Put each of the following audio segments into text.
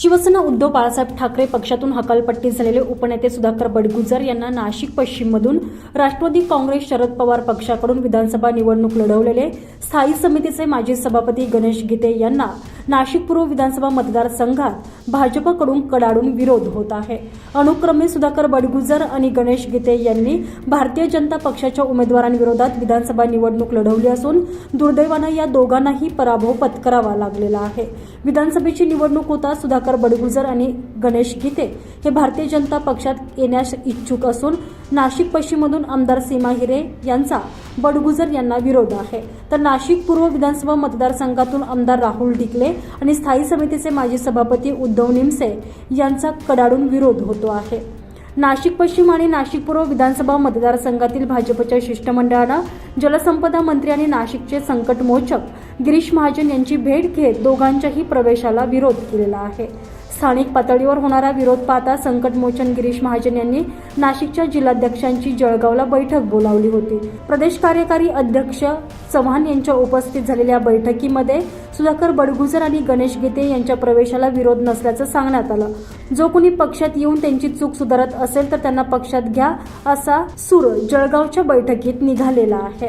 शिवसेना उद्धव बाळासाहेब ठाकरे पक्षातून हकालपट्टी झालेले उपनेते सुधाकर बडगुजर यांना नाशिक पश्चिममधून राष्ट्रवादी काँग्रेस शरद पवार पक्षाकडून विधानसभा निवडणूक लढवलेले स्थायी समितीचे माजी सभापती गणेश गीते यांना नाशिक पूर्व विधानसभा मतदारसंघात भाजपकडून कडाडून विरोध होत आहे. अनुक्रमे सुधाकर बडगुजर आणि गणेश गीते यांनी भारतीय जनता पक्षाच्या उमेदवारांविरोधात विधानसभा निवडणूक लढवली असून दुर्दैवानं या दोघांनाही पराभव पत्करावा लागलेला आहे. विधानसभेची निवडणूक होता सुधाकर बडगुजर आणि गणेश गीते हे भारतीय जनता पक्षात येण्यास इच्छुक असून नाशिक पश्चिममधून आमदार सीमा हिरे यांचा बडगुजर यांना विरोध आहे. तर नाशिक पूर्व विधानसभा मतदारसंघातून आमदार राहुल ढिकले आणि स्थायी समितीचे माजी सभापती उद्धव निमसे यांचा कडाडून विरोध होतो आहे. नाशिक पश्चिम आणि नाशिक पूर्व विधानसभा मतदारसंघातील भाजपच्या शिष्टमंडळानं जलसंपदा मंत्री आणि नाशिकचे संकटमोचक गिरीश महाजन यांची भेट घेत दोघांच्याही प्रवेशाला विरोध केलेला आहे. स्थानिक पातळीवर होणारा विरोध पाहता संकटमोचन गिरीश महाजन यांनी नाशिकच्या जिल्हाध्यक्षांची जळगावला बैठक बोलावली होती. प्रदेश कार्यकारी अध्यक्ष चव्हाण यांच्या उपस्थित झालेल्या बैठकीमध्ये सुधाकर बडगुजर आणि गणेश गीते यांच्या प्रवेशाला विरोध नसल्याचं सांगण्यात आलं. जो कोणी पक्षात येऊन त्यांची चूक सुधारत असेल तर त्यांना पक्षात घ्या असा सूर जळगावच्या बैठकीत निघालेला आहे.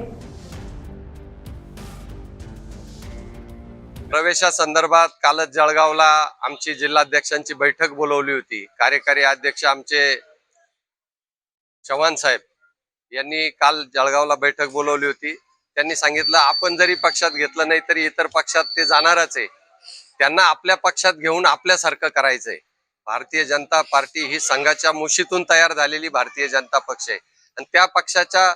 प्रवेशासंदर्भात कालच जळगावला आमची जिल्हाध्यक्षांची बैठक बोलवली होती. कार्यकारी अध्यक्ष आमचे चव्हाण साहेब यांनी काल जळगावला बैठक बोलवली होती. त्यांनी सांगितलं आपण जरी पक्षात घेतलं नाही तरी इतर पक्षात ते जाणारच आहे. त्यांना आपल्या पक्षात घेऊन आपल्यासारखं करायचंय. भारतीय जनता पार्टी ही संघाच्या मुशीतून तयार झालेली भारतीय जनता पक्ष आहे. आणि त्या पक्षाच्या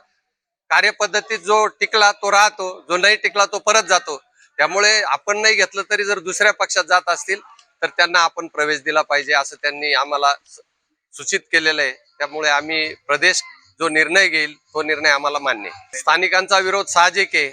कार्यपद्धतीत जो टिकला तो राहतो जो नाही टिकला तो परत जातो. त्यामुळे आपण नाही घेतलं तरी जर दुसऱ्या पक्षात जात असतील तर त्यांना आपण प्रवेश दिला पाहिजे असं त्यांनी आम्हाला सूचित केलेलं आहे. त्यामुळे आम्ही प्रदेश जो निर्णय घेईल तो निर्णय आम्हाला मान्य स्थानिकांचा विरोध साहजिक आहे.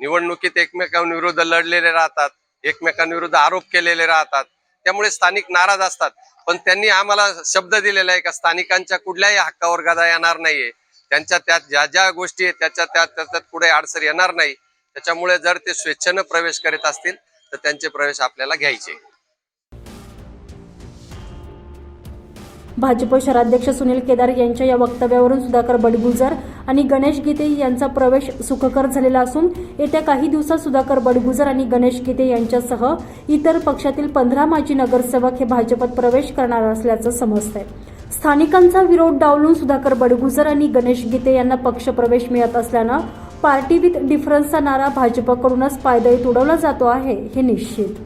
निवडणुकीत एकमेकांविरुद्ध लढलेले राहतात एकमेकांविरुद्ध आरोप केलेले राहतात. त्यामुळे स्थानिक नाराज असतात. पण त्यांनी आम्हाला शब्द दिलेला आहे का स्थानिकांच्या कुठल्याही हक्कावर गदा येणार नाहीये. त्यांच्या त्यात ज्या ज्या गोष्टी आहेत त्याच्या त्यात त्याच्यात पुढे अडसर येणार नाही. त्याच्यामुळे जर ते स्वेच्छेनं प्रवेश करीत असतील तर त्यांचे प्रवेश आपल्याला घ्यायचे. भाजप शहराध्यक्ष सुनील केदार यांच्या या वक्तव्यावरून सुधाकर बडगुजर आणि गणेश गीते यांचा प्रवेश सुखकर झालेला असून येत्या काही दिवसात सुधाकर बडगुजर आणि गणेश गीते यांच्यासह इतर पक्षातील पंधरा माजी नगरसेवक हे भाजपात प्रवेश करणार असल्याचं समजतंय. स्थानिकांचा विरोध डावलून सुधाकर बडगुजर आणि गणेश गीते यांना पक्षप्रवेश मिळत असल्यानं पार्टी विथ डिफरन्सचा नारा भाजपकडूनच पायदळी तुडवला जातो आहे हे निश्चित.